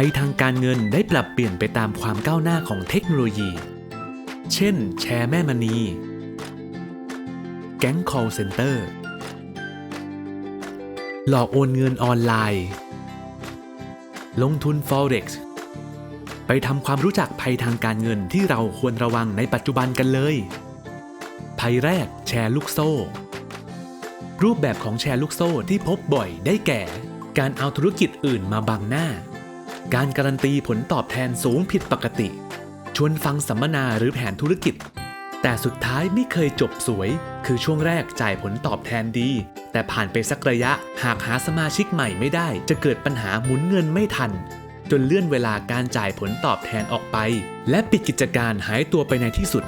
ภัยทางการเงินได้ปรับเปลี่ยนไปตามความก้าวหน้าของเทคโนโลยี เช่น แชร์แม่มณี แก๊ง call center หลอกโอนเงินออนไลน์ ลงทุน forex ไปทำความรู้จักภัยทางการเงินที่เราควรระวังในปัจจุบันกันเลย ภัยแรกแชร์ลูกโซ่ รูปแบบของแชร์ลูกโซ่ที่พบบ่อยได้แก่ การเอาธุรกิจอื่นมาบังหน้า การการันตีผลตอบแทนสูงผิดปกติ ชวนฟังสัมมนาหรือแผนธุรกิจ แต่สุดท้ายไม่เคยจบสวย คือช่วงแรกจ่ายผลตอบแทนดี แต่ผ่านไปสักระยะหากหาสมาชิกใหม่ไม่ได้ จะเกิดปัญหาหมุนเงินไม่ทัน จนเลื่อนเวลาการจ่ายผลตอบแทนออกไป และปิดกิจการหายตัวไปในที่สุด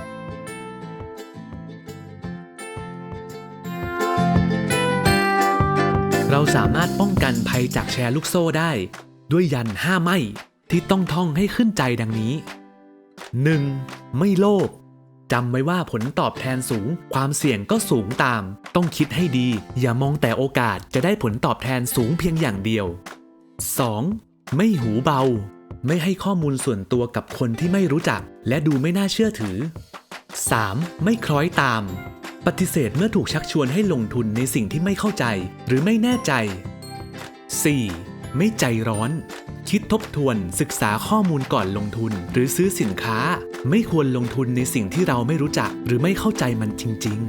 เราสามารถป้องกันภัยจากแชร์ลูกโซ่ได้ ด้วยยันห้าไม่ที่ต้องท่องให้ขึ้นใจดังนี้ 1. ไม่โลภจำไว้ว่าผลตอบแทนสูง ความเสี่ยงก็สูงตาม ต้องคิดให้ดี อย่ามองแต่โอกาสจะได้ผลตอบแทนสูงเพียงอย่างเดียว 2. ไม่หูเบา ไม่ให้ข้อมูลส่วนตัวกับคนที่ไม่รู้จัก และดูไม่น่าเชื่อถือ 3. ไม่คล้อยตาม ปฏิเสธเมื่อถูกชักชวนให้ลงทุนในสิ่งที่ไม่เข้าใจ หรือไม่แน่ใจ 4. ไม่ใจร้อน คิดทบทวนศึกษาข้อมูลก่อนลงทุน หรือซื้อสินค้า ไม่ควรลงทุนในสิ่งที่เราไม่รู้จักหรือไม่เข้าใจมันจริง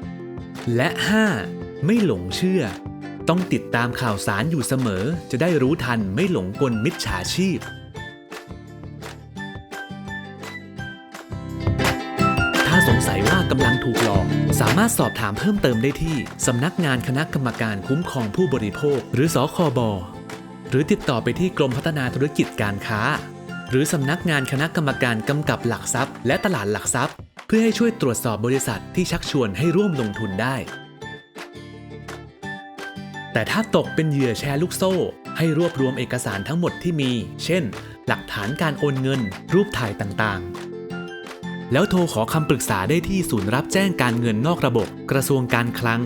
ๆ และ 5. ไม่หลงเชื่อ ต้องติดตามข่าวสารอยู่เสมอ จะได้รู้ทันไม่หลงกลมิจฉาชีพถ้าสงสัยว่ากำลังถูกหลอก สามารถสอบถามเพิ่มเติมได้ที่ สำนักงานคณะกรรมการคุ้มครองผู้บริโภค หรือสคบ หรือติดต่อไปที่กรมพัฒนาธุรกิจการค้า หรือสำนักงานคณะกรรมการกำกับหลักทรัพย์ และตลาดหลักทรัพย์ เพื่อให้ช่วยตรวจสอบบริษัทที่ชักชวนให้ร่วมลงทุนได้ แต่ถ้าตกเป็นเหยื่อแชร์ลูกโซ่ ให้รวบรวมเอกสารทั้งหมดที่มี เช่น หลักฐานการโอนเงิน รูปถ่ายต่างๆ แล้วโทรขอคำปรึกษาได้ที่ศูนย์รับแจ้งการเงินนอกระบบ กระทรวงการคลัง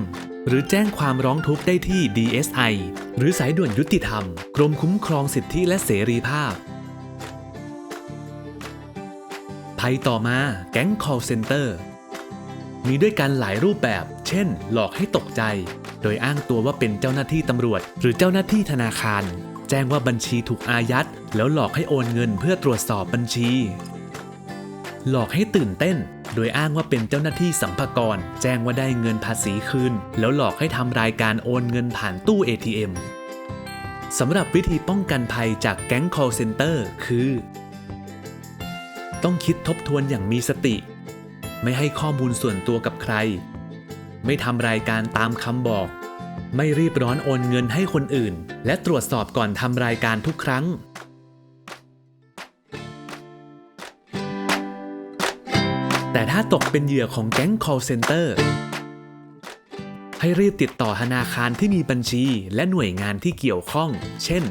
หรือแจ้งความร้องทุกข์ได้ที่ DSI หรือสายด่วนยุติธรรม กรมคุ้มครองสิทธิและเสรีภาพ ภัยต่อมาแก๊ง call center มีด้วยกันหลายรูปแบบ เช่น หลอกให้ตกใจ โดยอ้างตัวว่าเป็นเจ้าหน้าที่ตำรวจ หรือเจ้าหน้าที่ธนาคาร แจ้งว่าบัญชีถูกอายัด แล้วหลอกให้โอนเงินเพื่อตรวจสอบบัญชี หลอกให้ตื่นเต้น โดยอ้างว่าเป็นเจ้าหน้าที่สัมภากร แจ้งว่าได้เงินภาษีคืน แล้วหลอกให้ทำรายการโอนเงินผ่านตู้ ATM สำหรับวิธีป้องกันภัยจากแก๊ง call center คือ ต้องคิดทบทวนอย่างมีสติ ไม่ให้ข้อมูลส่วนตัวกับใคร ไม่ทำรายการตามคำบอก ไม่รีบร้อนโอนเงินให้คนอื่น และตรวจสอบก่อนทำรายการทุกครั้ง ถ้าตกเป็นเหยื่อของแก๊ง call center ให้รีบติดต่อธนาคารที่มีบัญชี และหน่วยงานที่เกี่ยวข้อง เช่น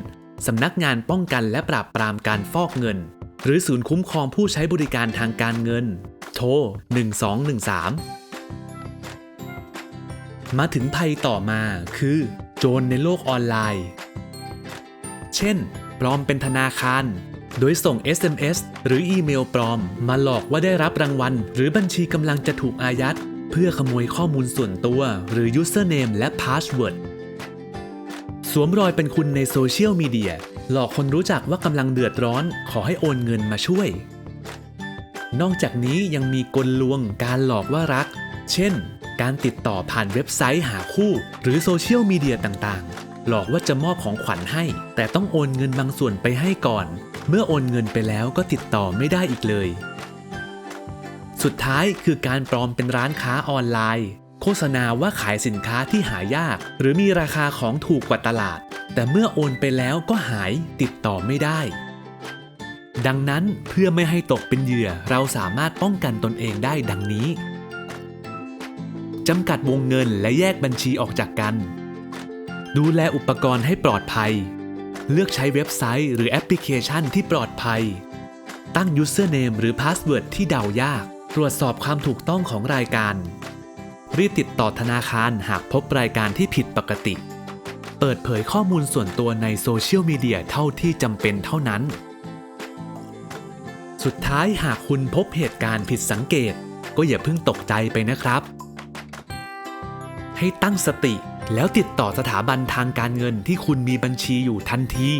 สำนักงานป้องกันและปราบปรามการฟอกเงิน หรือศูนย์คุ้มครองผู้ใช้บริการทางการเงิน โทร 1213 มาถึงภัยต่อมาคือ โจรในโลกออนไลน์ เช่น ปลอมเป็นธนาคาร โดยส่ง SMS หรืออีเมลปลอม มาหลอกว่าได้รับรางวัล หรือบัญชีกำลังจะถูกอายัด เพื่อขโมยข้อมูลส่วนตัว หรือ username และ password สวมรอยเป็นคุณในโซเชียลมีเดียหลอกคนรู้จักว่ากำลังเดือดร้อน ขอให้โอนเงินมาช่วย นอกจากนี้ยังมีกลลวงการหลอกว่ารัก เช่น การติดต่อผ่านเว็บไซต์หาคู่ หรือโซเชียลมีเดียต่างๆ หลอกว่าจะมอบของขวัญให้ แต่ต้องโอนเงินบางส่วนไปให้ก่อน เมื่อโอนเงินไปแล้วก็ติดต่อไม่ได้อีกเลย สุดท้ายคือการปลอมเป็นร้านค้าออนไลน์ โฆษณาว่าขายสินค้าที่หายาก หรือมีราคาของถูกกว่าตลาด แต่เมื่อโอนไปแล้วก็หายติดต่อไม่ได้ ดังนั้นเพื่อไม่ให้ตกเป็นเหยื่อเราสามารถป้องกันตนเองได้ดังนี้จำกัดวงเงินและแยกบัญชีออกจากกัน ดูแลอุปกรณ์ให้ปลอดภัย เลือกใช้เว็บไซต์หรือแอปพลิเคชันที่ปลอดภัย ตั้ง username หรือ password ที่เดายาก ตรวจสอบความถูกต้องของรายการ รีบติดต่อธนาคารหากพบรายการที่ผิดปกติ เปิดเผยข้อมูลส่วนตัวในโซเชียลมีเดียเท่าที่จำเป็นเท่านั้น สุดท้ายหากคุณพบเหตุการณ์ผิดสังเกต ก็อย่าเพิ่งตกใจไปนะครับ ให้ตั้งสติ แล้วติดต่อสถาบันทางการเงินที่คุณมีบัญชีอยู่ทันที